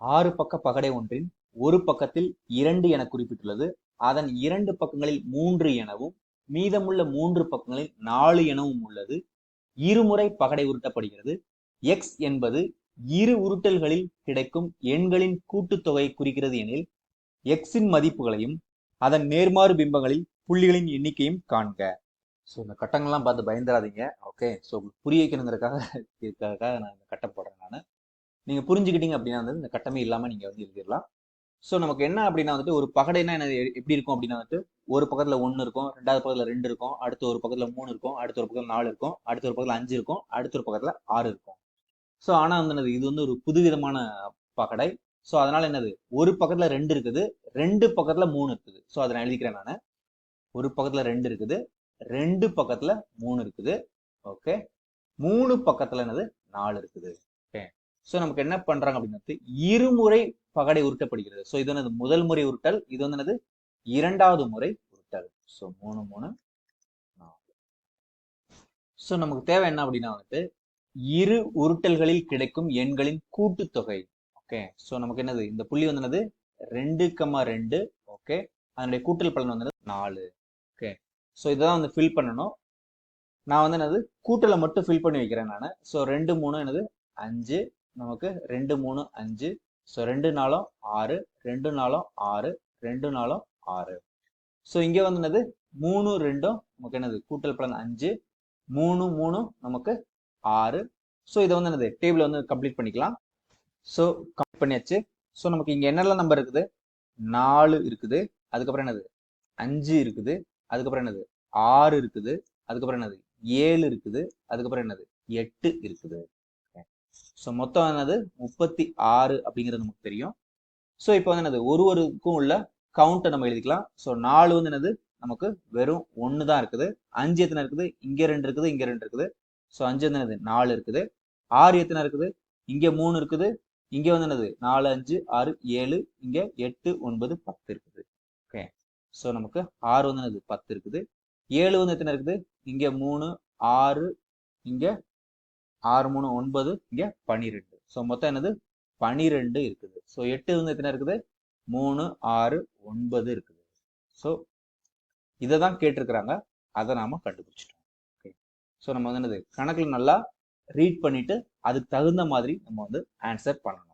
ஆறு பக்க பகடை ஒன்றின் ஒரு பக்கத்தில் இரண்டு என குறிப்பிட்டுள்ளது. அதன் இரண்டு பக்கங்களில் மூன்று எனவும் மீதமுள்ள மூன்று பக்கங்களில் நாலு எனவும் உள்ளது. இருமுறை பகடை உருட்டப்படுகிறது. எக்ஸ் என்பது இரு உருட்டல்களில் கிடைக்கும் எண்களின் கூட்டுத்தொகையை குறிக்கிறது எனில் எக்ஸின் மதிப்புகளையும் அதன் நேர்மாறு பிம்பங்களில் புள்ளிகளின் எண்ணிக்கையும் காண்க. ஸோ இந்த கட்டங்கள்லாம் பார்த்து பயந்துடாதீங்க ஓகே ஸோ புரிய வைக்கணுங்கிறதுக்காக இருக்கிறதுக்காக நான் இந்த கட்டம் போடுறேன். நீங்கள் புரிஞ்சுக்கிட்டீங்க அப்படின்னா வந்து இந்த கட்டமே இல்லாமல் நீங்கள் வந்து எழுதிடலாம். ஸோ நமக்கு என்ன அப்படின்னா வந்துட்டு ஒரு பகடைனா என்ன எப்படி இருக்கும் அப்படின்னா வந்துட்டு ஒரு பக்கத்தில் ஒன்று இருக்கும் ரெண்டாவது பக்கத்தில் ரெண்டு இருக்கும் அடுத்த ஒரு பக்கத்தில் மூணு இருக்கும் அடுத்த ஒரு பக்கத்தில் நாலு இருக்கும் அடுத்த ஒரு பக்கத்தில் அஞ்சு இருக்கும் அடுத்த ஒரு பக்கத்தில் ஆறு இருக்கும். ஸோ ஆனால் வந்து என்னது இது வந்து ஒரு புதுவிதமான பகடை. ஸோ அதனால என்னது ஒரு பக்கத்தில் ரெண்டு இருக்குது ரெண்டு பக்கத்தில் மூணு இருக்குது. ஸோ அதை நான் எழுதிக்கிறேன் நான். ஒரு பக்கத்தில் ரெண்டு இருக்குது ரெண்டு பக்கத்தில் மூணு இருக்குது. ஓகே மூணு பக்கத்தில் என்னது நாலு இருக்குது. ஓகே ஸோ நமக்கு என்ன பண்றாங்க அப்படின்னா இருமுறை பகடை உருட்டப்படுகிறது. ஸோ இது என்னது? முதல் முறை உருட்டல் இது வந்து என்னது? இரண்டாவது முறை உருட்டல். ஸோ மூணு மூணு ஸோ நமக்கு தேவை என்ன அப்படின்னா வந்துட்டு இரு உருட்டல்களில் கிடைக்கும் எண்களின் கூட்டுத்தொகை. ஓகே ஸோ நமக்கு என்னது? இந்த புள்ளி வந்து என்னது? ரெண்டு கம்மா ரெண்டு. ஓகே அதனுடைய கூட்டல் பலன் வந்து நாலு. ஓகே ஸோ இதான் வந்து ஃபில் பண்ணணும். நான் வந்து என்னது? கூட்டலை மட்டும் ஃபில் பண்ணி வைக்கிறேன் நான். ஸோ ரெண்டு மூணு என்னது? அஞ்சு நமக்கு ரெண்டு மூணு அஞ்சு. ஸோ ரெண்டு நாளும் ஆறு ரெண்டு நாளும் ஆறு ரெண்டு நாளும் ஆறு. ஸோ இங்கே வந்து என்னது? மூணு ரெண்டும் நமக்கு என்னது? கூட்டல் பலன் அஞ்சு. மூணு மூணு நமக்கு ஆறு. ஸோ இதை வந்து என்னது? டேபிள் வந்து கம்ப்ளீட் பண்ணிக்கலாம். ஸோ கம்ப்ளீட் பண்ணியாச்சு. ஸோ நமக்கு இங்கே என்னெல்லாம் நம்பர் இருக்குது? நாலு இருக்குது. அதுக்கப்புறம் என்னது? அஞ்சு இருக்குது. அதுக்கப்புறம் என்னது? ஆறு இருக்குது. அதுக்கப்புறம் என்னது? ஏழு இருக்குது. அதுக்கப்புறம் என்னது? எட்டு இருக்குது. ஸோ மொத்தம் என்னது? முப்பத்தி ஆறு அப்படிங்கிறது நமக்கு தெரியும். ஸோ இப்போ வந்து என்னது? ஒரு ஒருக்கும் உள்ள கவுண்ட்டை நம்ம எழுதிக்கலாம். ஸோ நாலு வந்து என்னது? நமக்கு வெறும் ஒன்று தான் இருக்குது. அஞ்சு எத்தனை இருக்குது? இங்கே ரெண்டு இருக்குது இங்கே ரெண்டு இருக்குது. ஸோ அஞ்சு வந்து என்னது? நாலு இருக்குது. ஆறு எத்தனை இருக்குது? இங்கே மூணு இருக்குது. இங்கே வந்து என்னது? நாலு அஞ்சு ஆறு ஏழு இங்கே எட்டு ஒன்பது பத்து இருக்குது. ஓகே ஸோ நமக்கு ஆறு வந்து என்னது? பத்து இருக்குது. ஏழு வந்து எத்தனை இருக்குது? இங்கே மூணு ஆறு இங்கே ஆறு மூணு ஒன்பது இங்கே பன்னிரெண்டு ஸோ மொத்தம் என்னது? பனிரெண்டு இருக்குது. ஸோ எட்டு வந்து எத்தனை இருக்குது? மூணு ஆறு ஒன்பது இருக்குது. ஸோ இதை தான் கேட்டிருக்கிறாங்க. அதை நாம கண்டுபிடிச்சிட்டோம். ஓகே ஸோ நம்ம வந்து என்னது? கணக்கில் நல்லா ரீட் பண்ணிட்டு அதுக்கு தகுந்த மாதிரி நம்ம வந்து ஆன்சர் பண்ணணும்.